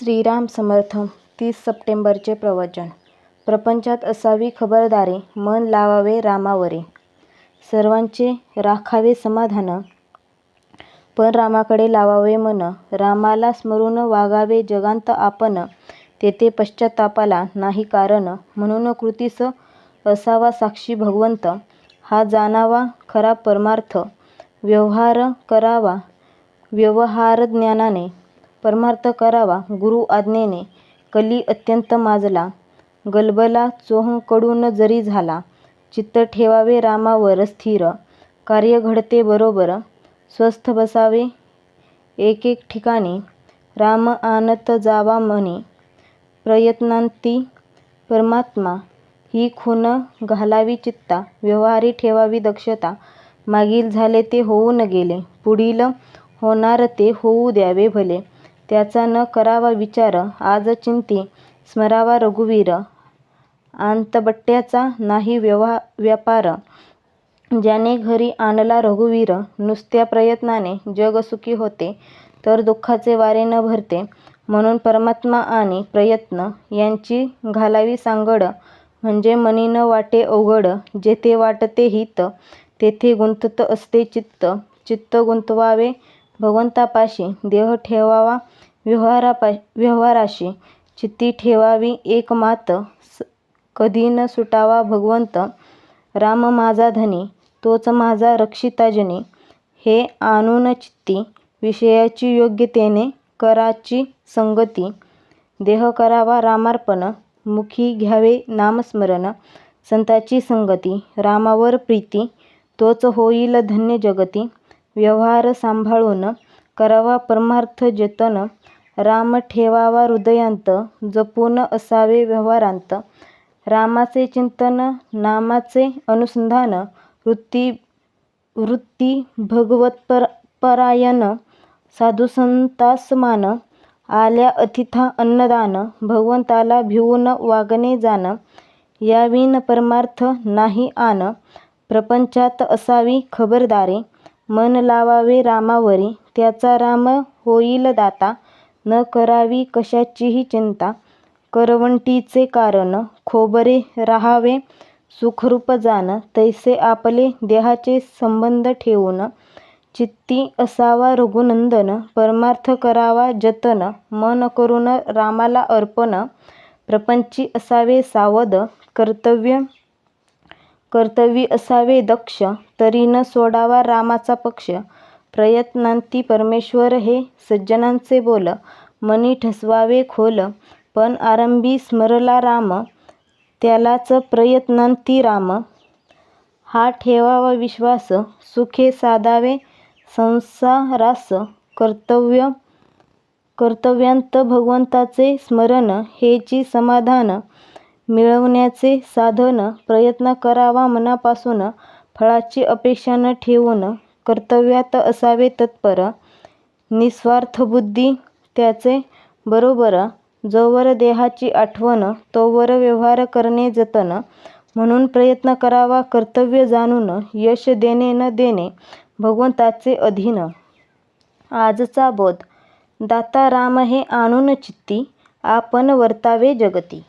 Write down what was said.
श्रीराम समर्थ तीस सप्टेंबरचे प्रवचन. प्रपंचात असावी खबरदारी मन लावावे रामावरी. सर्वांचे राखावे समाधान. पण रामाकडे लावावे मन. रामाला स्मरून वागावे जगांत आपण तेथे पश्चात्तापाला नाही कारण. म्हणून कृतीस असावा साक्षी भगवंत. हा जाणावा खरा परमार्थ. व्यवहार करावा. व्यवहारज्ञानाने. परमार्थ करावा गुरु आज्ञेने. कली अत्यंत माजला. गलबला चोहोकडून जरी झाला चित्त ठेवावे रामावर स्थिर. कार्य घडते बरोबर. स्वस्थ बसावे एकेक ठिकाणी. राम आणत जावा मनी प्रयत्नांती परमात्मा. ही खूण घालावी चित्ता. व्यवहारी ठेवावी दक्षता. मागील झाले ते होऊन गेले. पुढील होणार ते होऊ द्यावे भले. त्याचा न करावा विचार आज चिंती स्मरावा रघुवीर आंतबट्ट्याचा नाही व्यवहा व्यापार. ज्याने घरी आणला रघुवीर नुसत्या प्रयत्नाने जग सुखी होते तर दुःखाचे वारे न भरते. म्हणून परमात्मा आणि प्रयत्न यांची घालावी सांगड म्हणजे मनी न वाटे अवघड. जेथे वाटते हित तेथे गुंतत असते चित्त. चित्त गुंतवावे भगवंतापाशी देह ठेवावा व्यवहारापा व्यवहाराशी चित्ती ठेवावी एक मात कधी न सुटावा भगवंत. राम माझा धनी तोच माझा रक्षिताजनी. हे आणून चित्ती विषयाची योग्यतेने कराची संगती. देह करावा रामार्पण मुखी घ्यावे नामस्मरण. संताची संगती रामावर प्रीती तोच होईल धन्य जगती. व्यवहार सांभाळून करावा परमार्थ जतन राम ठेवावा हृदयांत जपून असावे व्यवहारांत. रामाचे चिंतन नामाचे अनुसंधान वृत्ती वृत्ती भगवत्परायण साधुसंतास मान आल्या अतिथा अन्नदान भगवंताला भिवून वागणे जाण याविन परमार्थ नाही आन प्रपंचात असावी खबरदारी. मन लावावे रामावरी त्याचा राम होईल दाता. न करावी कशाचीही चिंता. करवंटीचे कारण खोबरे राहावे. सुखरूप जाण तैसे आपले देहाचे संबंध ठेवून. चित्ती असावा रघुनंदन परमार्थ करावा जतन. मन करून रामाला अर्पण. प्रपंची असावे सावध. कर्तव्य कर्तवी असावे दक्ष तरी न सोडावा रामाचा पक्ष. प्रयत्नांती परमेश्वर हे सज्जनांचे बोल. मनी ठसवावे खोल. पण आरंभी स्मरला राम. त्यालाच प्रयत्नांती राम. हा ठेवावा विश्वास. सुखे साधावे संसारास. कर्तव्य कर्तव्यांत भगवंताचे स्मरण. हेची समाधान मिळवण्याचे साधन प्रयत्न करावा मनापासून फळाची अपेक्षा न ठेवून कर्तव्यात असावे तत्पर. निस्वार्थबुद्धी त्याचे बरोबर जोवर देहाची आठवण तोवर व्यवहार करणे जतन. म्हणून प्रयत्न करावा कर्तव्य जाणून यश देणे न देणे भगवंताचे अधीन. आजचा बोध दाता राम हे आणून चित्ती आपण वर्तावे जगती.